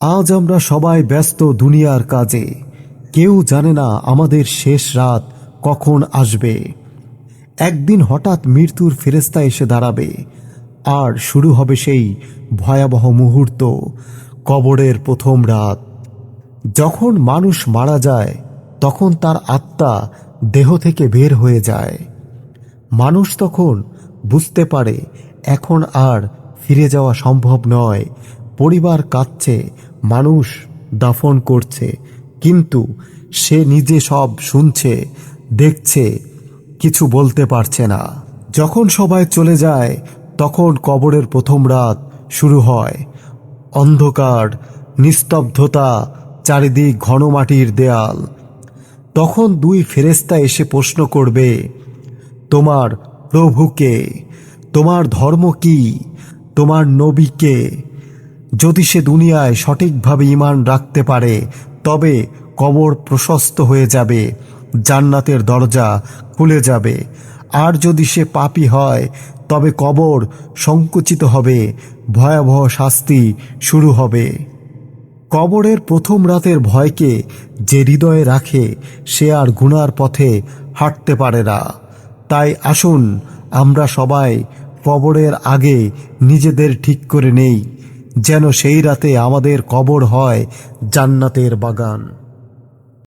আজ আমরা সবাই ব্যস্ত দুনিয়ার কাজে। কেউ জানে না আমাদের শেষ রাত কখন আসবে। একদিন হঠাৎ মৃত্যুর ফেরেস্তা এসে দাঁড়াবে। আর শুরু হবে সেই ভয়াবহ মুহূর্ত, কবরের প্রথম রাত। যখন মানুষ মারা যায়, তখন তার আত্মা দেহ থেকে বের হয়ে যায়। মানুষ তখন বুঝতে পারে, এখন আর ফিরে যাওয়া সম্ভব নয়, পরিবার কাঁদছে মানুষ দাফন করছে, কিন্তু সে নিজে সব শুনছে, দেখছে, কিছু বলতে পারছে না। যখন সবাই চলে যায়, তখন কবরের প্রথম রাত শুরু হয়। অন্ধকার, নিস্তব্ধতা, চারিদিক ঘন মাটির দেয়াল। তখন দুই ফেরেস্তা এসে প্রশ্ন করবে, তোমার প্রভুকে তোমার ধর্ম কি? তোমার নবীকে যদি সে দুনিয়ায় সঠিকভাবে ইমান রাখতে পারে, তবে কবর প্রশস্ত হয়ে যাবে, জান্নাতের দরজা খুলে যাবে। আর যদি সে পাপি হয়, তবে কবর সংকুচিত হবে, ভয়াবহ শাস্তি শুরু হবে। কবরের প্রথম রাতের ভয়কে যে হৃদয়ে রাখে, সে আর গুনার পথে হাঁটতে পারে না। তাই আসুন, আমরা সবাই কবরের আগে নিজেদের ঠিক করে নেই। যেন সেই রাতে আমাদের কবর হয় জান্নাতের বাগান।